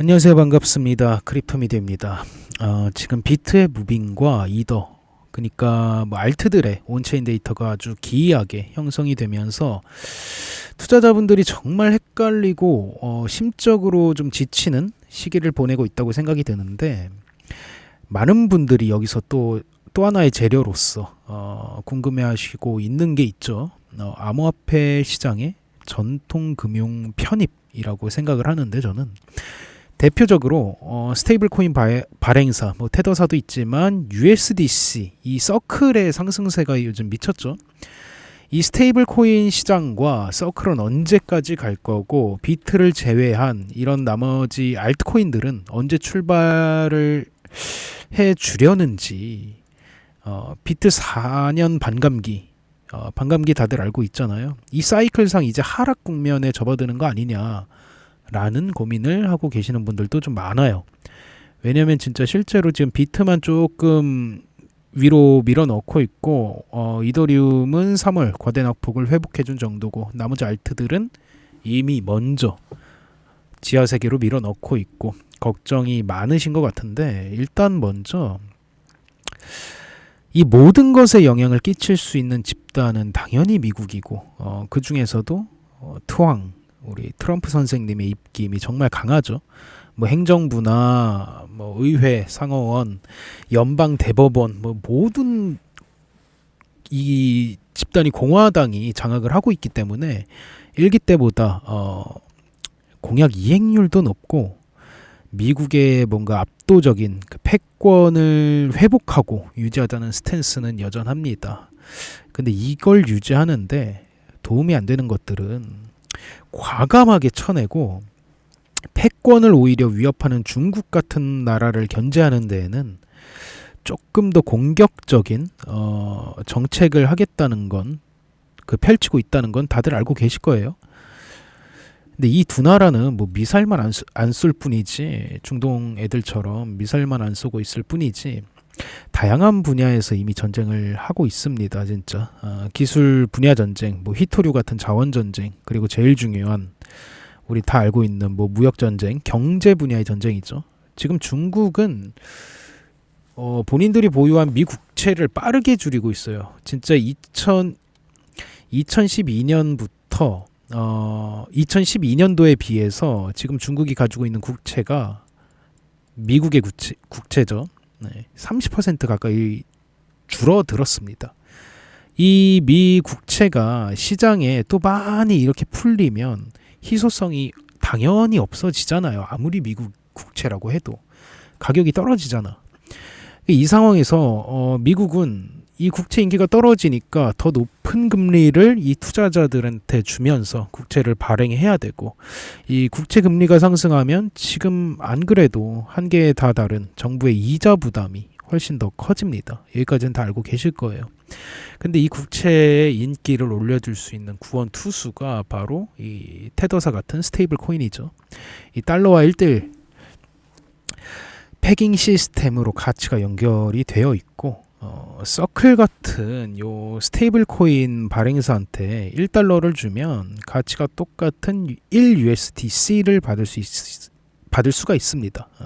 안녕하세요. 반갑습니다. 크리프미디어입니다. 어, 지금 비트의 무빙과 이더 그러니까 뭐 알트들의 온체인 데이터가 아주 기이하게 형성이 되면서 투자자분들이 정말 헷갈리고 어, 심적으로 좀 지치는 시기를 보내고 있다고 생각이 드는데 많은 분들이 여기서 또또 하나의 재료로서 어, 궁금해하시고 있는 게 있죠. 어, 암호화폐 시장의 전통 금융 편입이라고 생각을 하는데 저는 대표적으로 어, 스테이블 코인 발- 발행사 뭐 테더사도 있지만 USDC 이 서클의 상승세가 요즘 미쳤죠. 이 스테이블 코인 시장과 서클은 언제까지 갈 거고 비트를 제외한 이런 나머지 알트코인들은 언제 출발을 해 주려는지 어, 비트 4년 반감기 어, 반감기 다들 알고 있잖아요. 이 사이클상 이제 하락 국면에 접어드는 거 아니냐. 라는 고민을 하고 계시는 분들도 좀 많아요. 왜냐면 진짜 실제로 지금 비트만 조금 위로 밀어넣고 있고 어, 이더리움은 3월 거대 낙폭을 회복해준 정도고 나머지 알트들은 이미 먼저 지하 세계로 밀어넣고 있고 걱정이 많으신 것 같은데 일단 먼저 이 모든 것에 영향을 끼칠 수 있는 집단은 당연히 미국이고 어, 그 중에서도 어, 트왕 우리 트럼프 선생님의 입김이 정말 강하죠. 뭐 행정부나 뭐 의회, 상하원, 연방 대법원 뭐 모든 이 집단이 공화당이 장악을 하고 있기 때문에 일기 때보다 어 공약 이행률도 높고 미국의 뭔가 압도적인 그 패권을 회복하고 유지하자는 스탠스는 여전합니다. 근데 이걸 유지하는데 도움이 안 되는 것들은 과감하게 쳐내고 패권을 오히려 위협하는 중국 같은 나라를 견제하는 데에는 조금 더 공격적인 어, 정책을 하겠다는 건 그 펼치고 있다는 건 다들 알고 계실 거예요. 근데 이 두 나라는 뭐 미사일만 안쏠 뿐이지 중동 애들처럼 미사일만 안 쏘고 있을 뿐이지 다양한 분야에서 이미 전쟁을 하고 있습니다. 진짜 아, 기술 분야 전쟁, 뭐 히토류 같은 자원 전쟁, 그리고 제일 중요한 우리 다 알고 있는 뭐 무역 전쟁, 경제 분야의 전쟁이죠. 지금 중국은 어, 본인들이 보유한 미 국채를 빠르게 줄이고 있어요. 진짜 2000 2012년부터 어, 2012년도에 비해서 지금 중국이 가지고 있는 국채가 미국의 국채, 국채죠. 네, 30% 가까이 줄어들었습니다. 이 미 국채가 시장에 또 많이 이렇게 풀리면 희소성이 당연히 없어지잖아요. 아무리 미국 국채라고 해도 가격이 떨어지잖아. 이 상황에서 어, 미국은 이 국채 인기가 떨어지니까 더 높은 금리를 이 투자자들한테 주면서 국채를 발행해야 되고 이 국채 금리가 상승하면 지금 안 그래도 한계에 다 다른 정부의 이자 부담이 훨씬 더 커집니다. 여기까지는 다 알고 계실 거예요. 근데 이 국채의 인기를 올려줄 수 있는 구원 투수가 바로 이 테더사 같은 스테이블 코인이죠. 이 달러와 1대1 패깅 시스템으로 가치가 연결이 되어 있고 어, 서클 같은 요 스테이블 코인 발행사한테 1달러를 주면 가치가 똑같은 1USDC를 받을 수 있, 받을 수가 있습니다. 어.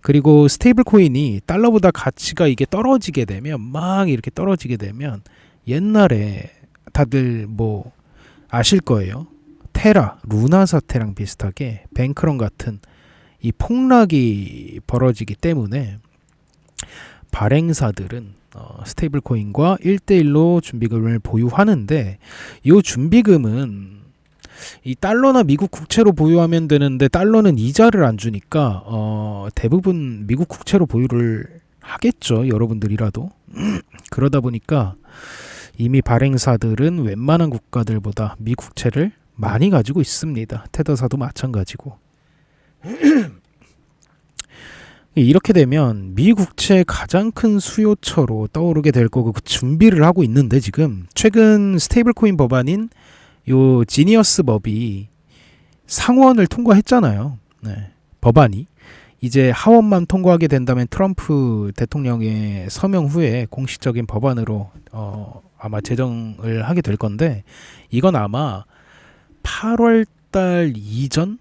그리고 스테이블 코인이 달러보다 가치가 이게 떨어지게 되면 막 이렇게 떨어지게 되면 옛날에 다들 뭐 아실 거예요. 테라, 루나 사태랑 비슷하게 뱅크런 같은 이 폭락이 벌어지기 때문에 발행사들은 어, 스테이블 코인과 1대1로 준비금을 보유하는데 이 준비금은 이 달러나 미국 국채로 보유하면 되는데 달러는 이자를 안 주니까 어, 대부분 미국 국채로 보유를 하겠죠. 여러분들이라도. 그러다 보니까 이미 발행사들은 웬만한 국가들보다 미 국채를 많이 가지고 있습니다. 테더사도 마찬가지고. 이렇게 되면 미 국채 가장 큰 수요처로 떠오르게 될 거고 그 준비를 하고 있는데 지금 최근 스테이블 코인 법안인 요 지니어스 법이 상원을 통과했잖아요. 네. 법안이 이제 하원만 통과하게 된다면 트럼프 대통령의 서명 후에 공식적인 법안으로 어 아마 제정을 하게 될 건데 이건 아마 8월 달 이전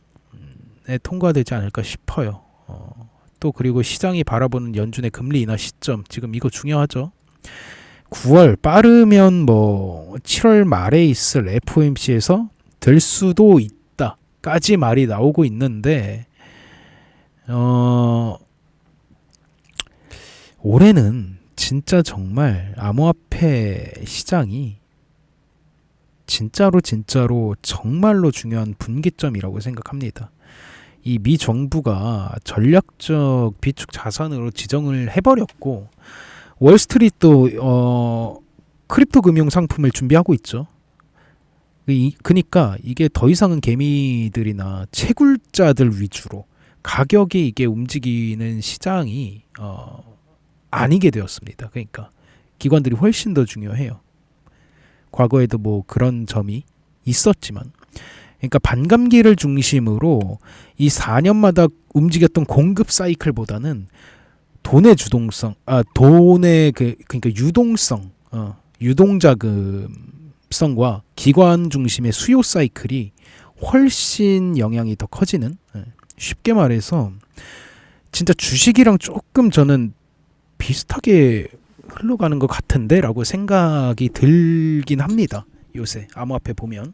통과되지 않을까 싶어요. 어, 또 그리고 시장이 바라보는 연준의 금리 인하 시점 지금 이거 중요하죠. 9월 빠르면 뭐 7월 말에 있을 FOMC에서 될 수도 있다까지 말이 나오고 있는데 어 올해는 진짜 정말 암호화폐 시장이 진짜로 진짜로 정말로 중요한 분기점이라고 생각합니다. 이 미 정부가 전략적 비축 자산으로 지정을 해버렸고 월스트리트도 어, 크립토 금융 상품을 준비하고 있죠. 이, 그니까 이게 더 이상은 개미들이나 채굴자들 위주로 가격이 이게 움직이는 시장이 어, 아니게 되었습니다. 그러니까 기관들이 훨씬 더 중요해요. 과거에도 뭐 그런 점이 있었지만 그러니까 반감기를 중심으로 이 4년마다 움직였던 공급 사이클보다는 돈의 주동성 아 돈의 그 그러니까 유동성 어 유동 자금성과 기관 중심의 수요 사이클이 훨씬 영향이 더 커지는 예. 쉽게 말해서 진짜 주식이랑 조금 저는 비슷하게 흘러가는 것 같은데라고 생각이 들긴 합니다. 요새 암호화폐 보면.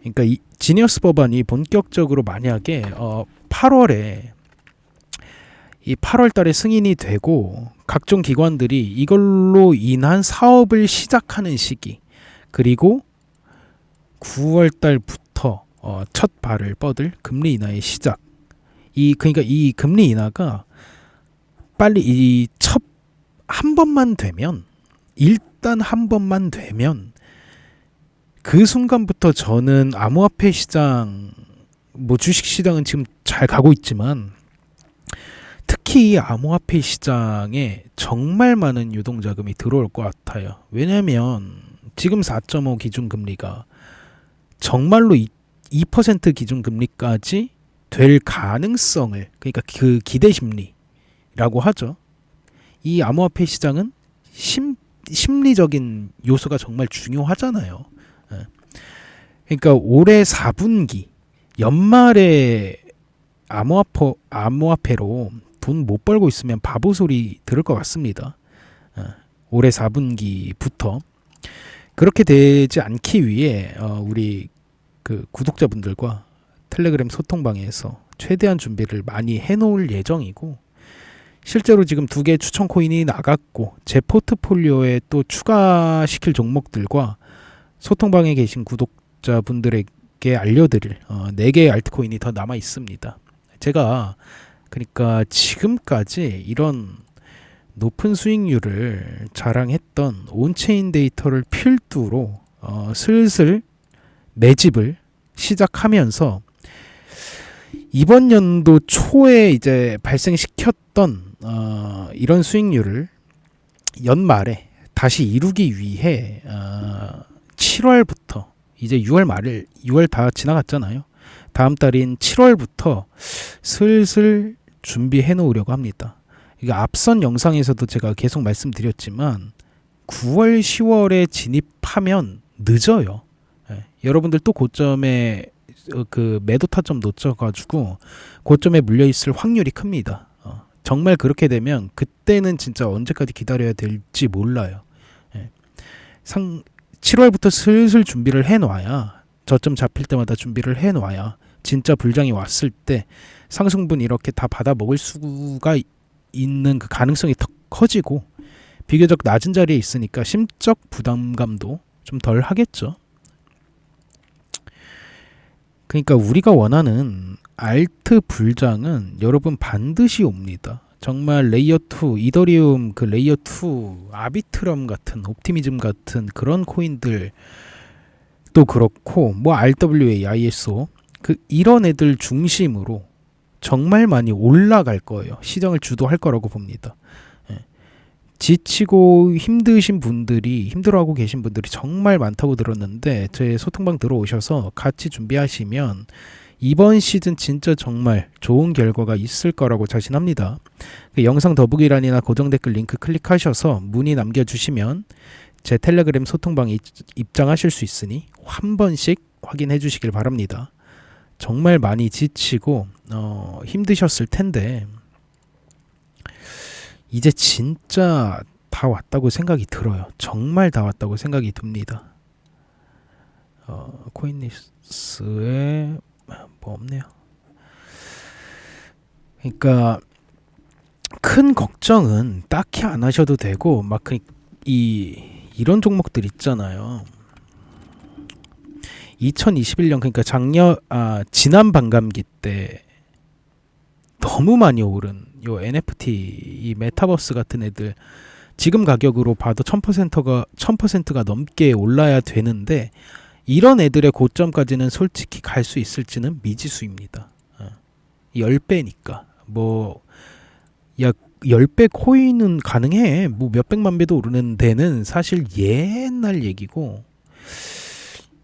그러니까 이 지니어스 법안이 본격적으로 만약에 어 8월에 이 8월 달에 승인이 되고 각종 기관들이 이걸로 인한 사업을 시작하는 시기 그리고 9월 달부터 어, 첫 발을 뻗을 금리 인하의 시작 이 그러니까 이 금리 인하가 빨리 이 첫 한 번만 되면 일단 한 번만 되면 그 순간부터 저는 암호화폐 시장 뭐 주식 시장은 지금 잘 가고 있지만 특히 이 암호화폐 시장에 정말 많은 유동 자금이 들어올 것 같아요. 왜냐하면 지금 4.5 기준 금리가 정말로 2% 기준 금리까지 될 가능성을 그러니까 그 기대 심리라고 하죠. 이 암호화폐 시장은 심, 심리적인 요소가 정말 중요하잖아요. 예. 그러니까 올해 4분기 연말에 암호화폐 암호화폐로 돈 못 벌고 있으면 바보 소리 들을 것 같습니다. 어, 올해 4분기부터 그렇게 되지 않기 위해 어, 우리 그 구독자분들과 텔레그램 소통방에서 최대한 준비를 많이 해놓을 예정이고 실제로 지금 두 개 추천 코인이 나갔고 제 포트폴리오에 또 추가시킬 종목들과 소통방에 계신 구독자분들에게 알려드릴 어, 4개의 알트코인이 더 남아 있습니다. 제가 그러니까 지금까지 이런 높은 수익률을 자랑했던 온체인 데이터를 필두로 어, 슬슬 매집을 시작하면서 이번 연도 초에 이제 발생시켰던 어, 이런 수익률을 연말에 다시 이루기 위해 어, 7월부터 이제 6월 말을 6월 다 지나갔잖아요. 다음 달인 7월부터 슬슬 준비해 놓으려고 합니다. 이게 앞선 영상에서도 제가 계속 말씀드렸지만 9월, 10월에 진입하면 늦어요. 예, 여러분들 또 고점에 어, 그 매도 타점 놓쳐가지고 고점에 물려 있을 확률이 큽니다. 어, 정말 그렇게 되면 그때는 진짜 언제까지 기다려야 될지 몰라요. 예. 상 7월부터 슬슬 준비를 해놔야 저점 잡힐 때마다 준비를 해놔야 진짜 불장이 왔을 때 상승분 이렇게 다 받아 먹을 수가 있는 그 가능성이 더 커지고 비교적 낮은 자리에 있으니까 심적 부담감도 좀 덜 하겠죠. 그러니까 우리가 원하는 알트 불장은 여러분 반드시 옵니다. 정말 레이어 2, 이더리움 그 레이어 2, 아비트럼 같은 옵티미즘 같은 그런 코인들 또 그렇고 뭐 RWA, ISO 그 이런 애들 중심으로 정말 많이 올라갈 거예요. 시장을 주도할 거라고 봅니다. 예. 지치고 힘드신 분들이 힘들어하고 계신 분들이 정말 많다고 들었는데 제 소통방 들어오셔서 같이 준비하시면 이번 시즌 진짜 정말 좋은 결과가 있을 거라고 자신합니다. 그 영상 더보기란이나 고정 댓글 링크 클릭하셔서 문의 남겨주시면 제 텔레그램 소통방에 입장하실 수 있으니 한 번씩 확인해 주시길 바랍니다. 정말 많이 지치고 어, 힘드셨을 텐데 이제 진짜 다 왔다고 생각이 들어요. 정말 다 왔다고 생각이 듭니다. 어, 코인리스에 뭐 없네요. 그러니까 큰 걱정은 딱히 안 하셔도 되고 막 이 이런 종목들 있잖아요. 2021년 그러니까 작년 아 지난 반감기 때 너무 많이 오른 요 NFT 이 메타버스 같은 애들 지금 가격으로 봐도 1000%가 1000%가 넘게 올라야 되는데 이런 애들의 고점까지는 솔직히 갈 수 있을지는 미지수입니다. 어. 10배니까 뭐약 10배 코인은 가능해. 뭐 몇백만 배도 오르는 데는 사실 옛날 얘기고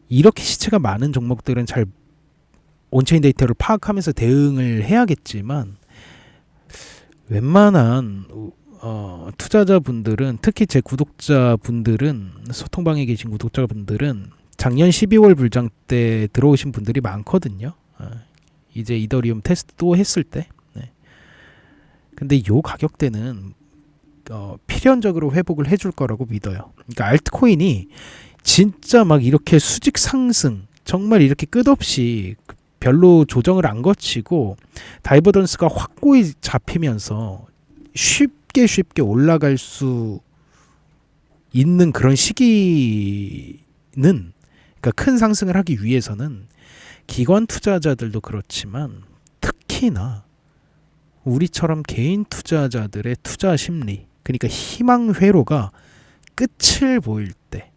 이렇게 시체가 많은 종목들은 잘 온체인 데이터를 파악하면서 대응을 해야겠지만 웬만한 어, 투자자분들은 특히 제 구독자분들은 소통방에 계신 구독자분들은 작년 12월 불장 때 들어오신 분들이 많거든요. 어, 이제 이더리움 테스트 또 했을 때. 네. 근데 요 가격대는 어, 필연적으로 회복을 해줄 거라고 믿어요. 그러니까 알트코인이 진짜 막 이렇게 수직 상승 정말 이렇게 끝없이 별로 조정을 안 거치고 다이버던스가 확고히 잡히면서 쉽게 쉽게 올라갈 수 있는 그런 시기는 그러니까 큰 상승을 하기 위해서는 기관 투자자들도 그렇지만 특히나 우리처럼 개인 투자자들의 투자 심리 그러니까 희망 회로가 끝을 보일 때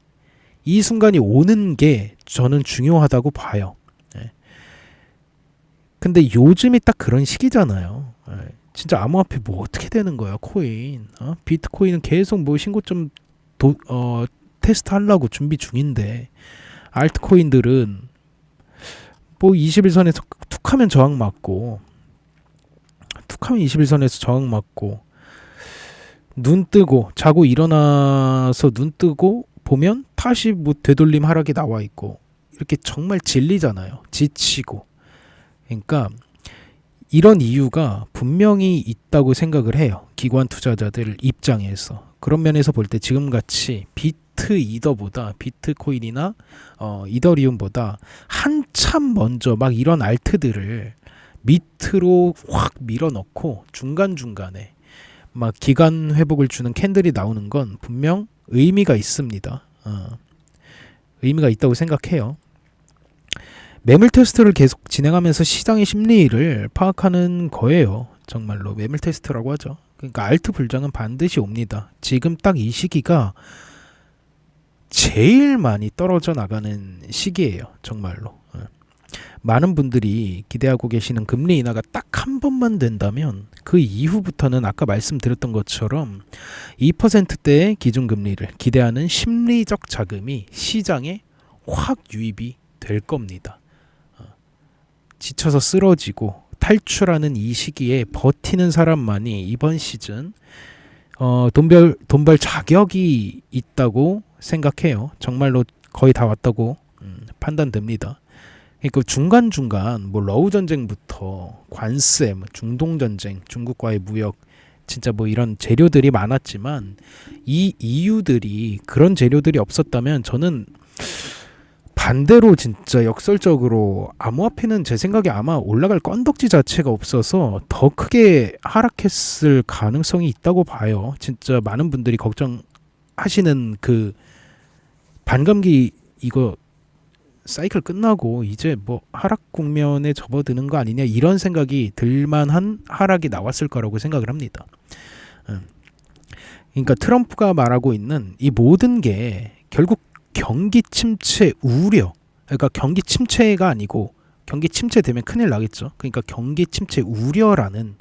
이 순간이 오는 게 저는 중요하다고 봐요. 예. 근데 요즘이 딱 그런 시기잖아요. 예. 진짜 암호화폐 뭐 어떻게 되는 거야 코인 어? 비트코인은 계속 뭐 신고점 도, 어, 테스트 하려고 준비 중인데 알트코인들은 뭐 21선에서 툭하면 저항 맞고 툭하면 21선에서 저항 맞고 눈 뜨고 자고 일어나서 눈 뜨고 보면 다시 뭐 되돌림 하락이 나와 있고 이렇게 정말 질리잖아요. 지치고. 그러니까 이런 이유가 분명히 있다고 생각을 해요. 기관 투자자들 입장에서. 그런 면에서 볼 때 지금 같이 비트 이더보다 비트코인이나 어, 이더리움보다 한참 먼저 막 이런 알트들을 밑으로 확 밀어넣고 중간중간에 막 기간 회복을 주는 캔들이 나오는 건 분명 의미가 있습니다. 어, 의미가 있다고 생각해요. 매물 테스트를 계속 진행하면서 시장의 심리를 파악하는 거예요. 정말로 매물 테스트라고 하죠. 그러니까 알트 불장은 반드시 옵니다. 지금 딱 이 시기가 제일 많이 떨어져 나가는 시기예요. 정말로. 어. 많은 분들이 기대하고 계시는 금리 인하가 딱 한 번만 된다면 그 이후부터는 아까 말씀드렸던 것처럼 2%대의 기준금리를 기대하는 심리적 자금이 시장에 확 유입이 될 겁니다. 어. 지쳐서 쓰러지고 탈출하는 이 시기에 버티는 사람만이 이번 시즌 어, 돈벌 돈벌 자격이 있다고 생각해요. 정말로 거의 다 왔다고 음, 판단됩니다. 그러니까 중간 중간 뭐 러우 전쟁부터 관세, 뭐 중동 전쟁, 중국과의 무역 진짜 뭐 이런 재료들이 많았지만 이 이유들이 그런 재료들이 없었다면 저는 반대로 진짜 역설적으로 암호화폐는 제 생각에 아마 올라갈 건덕지 자체가 없어서 더 크게 하락했을 가능성이 있다고 봐요. 진짜 많은 분들이 걱정하시는 그 반감기 이거 사이클 끝나고 이제 뭐 하락 국면에 접어드는 거 아니냐 이런 생각이 들만한 하락이 나왔을 거라고 생각을 합니다. 음. 그러니까 트럼프가 말하고 있는 이 모든 게 결국 경기 침체 우려, 그러니까 경기 침체가 아니고 경기 침체되면 큰일 나겠죠. 그러니까 경기 침체 우려라는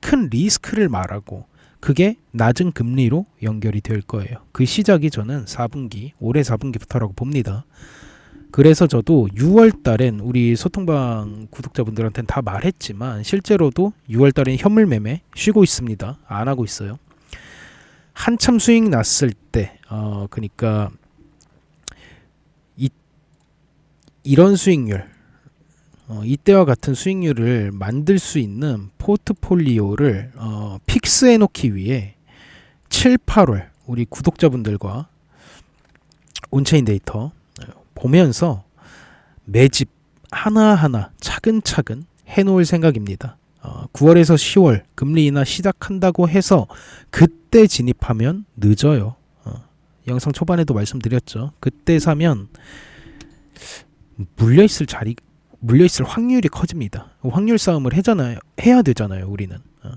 큰 리스크를 말하고 그게 낮은 금리로 연결이 될 거예요. 그 시작이 저는 4분기, 올해 4분기부터라고 봅니다. 그래서 저도 6월 달엔 우리 소통방 구독자분들한테는 다 말했지만 실제로도 6월 달엔 현물 매매 쉬고 있습니다. 안 하고 있어요. 한참 수익 났을 때, 어, 그니까, 이, 이런 수익률, 어, 이때와 같은 수익률을 만들 수 있는 포트폴리오를 어, 픽스해 놓기 위해 7, 8월 우리 구독자분들과 온체인 데이터 어, 보면서 매집 하나하나 차근차근 해놓을 생각입니다. 어, 9월에서 10월 금리 인하 시작한다고 해서 그때 진입하면 늦어요. 어, 영상 초반에도 말씀드렸죠. 그때 사면 물려 있을 자리 물려 있을 확률이 커집니다. 확률 싸움을 해잖아요. 해야 되잖아요. 우리는 어.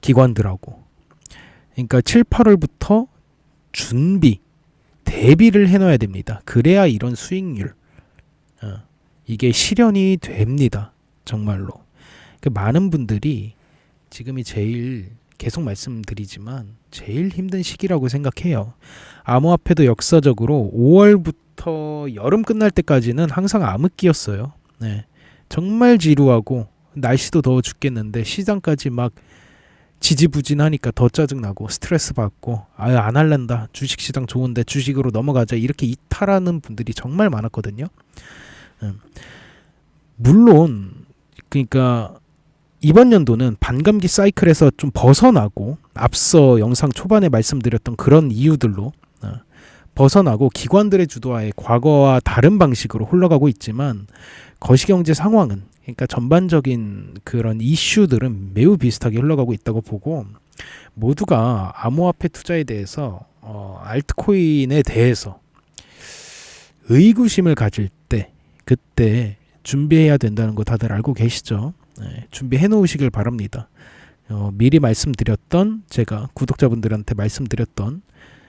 기관들하고. 그러니까 7, 8월부터 준비 대비를 해놔야 됩니다. 그래야 이런 수익률 어, 이게 실현이 됩니다. 정말로. 그 많은 분들이 지금이 제일 계속 말씀드리지만 제일 힘든 시기라고 생각해요. 암호화폐도 역사적으로 5월부터 여름 끝날 때까지는 항상 암흑기였어요. 네. 정말 지루하고 날씨도 더워 죽겠는데 시장까지 막 지지부진하니까 더 짜증나고 스트레스 받고 아유 안 할란다 주식시장 좋은데 주식으로 넘어가자 이렇게 이탈하는 분들이 정말 많았거든요. 음. 물론 그러니까 이번 연도는 반감기 사이클에서 좀 벗어나고 앞서 영상 초반에 말씀드렸던 그런 이유들로 어, 벗어나고 기관들의 주도하에 과거와 다른 방식으로 흘러가고 있지만 거시경제 상황은 그러니까 전반적인 그런 이슈들은 매우 비슷하게 흘러가고 있다고 보고 모두가 암호화폐 투자에 대해서 어, 알트코인에 대해서 의구심을 가질 때 그때 준비해야 된다는 거 다들 알고 계시죠? 네, 준비해 놓으시길 바랍니다. 어, 미리 말씀드렸던 제가 구독자분들한테 말씀드렸던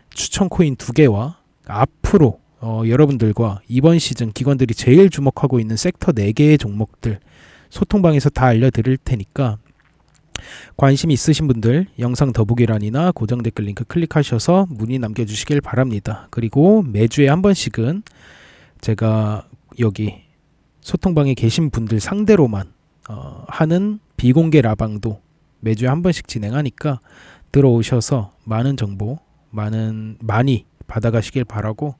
추천 코인 두 개와 앞으로 어, 여러분들과 이번 시즌 기관들이 제일 주목하고 있는 섹터 네 개의 종목들 소통방에서 다 알려드릴 테니까 관심 있으신 분들 영상 더보기란이나 고정 댓글 링크 클릭하셔서 문의 남겨주시길 바랍니다. 그리고 매주에 한 번씩은 제가 여기 소통방에 계신 분들 상대로만 어, 하는 비공개 라방도 매주에 한 번씩 진행하니까 들어오셔서 많은 정보 많은 많이 받아가시길 바라고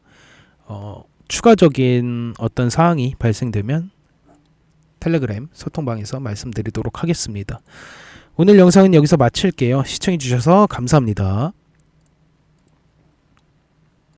어, 추가적인 어떤 사항이 발생되면 텔레그램 소통방에서 말씀드리도록 하겠습니다. 오늘 영상은 여기서 마칠게요. 시청해주셔서 감사합니다.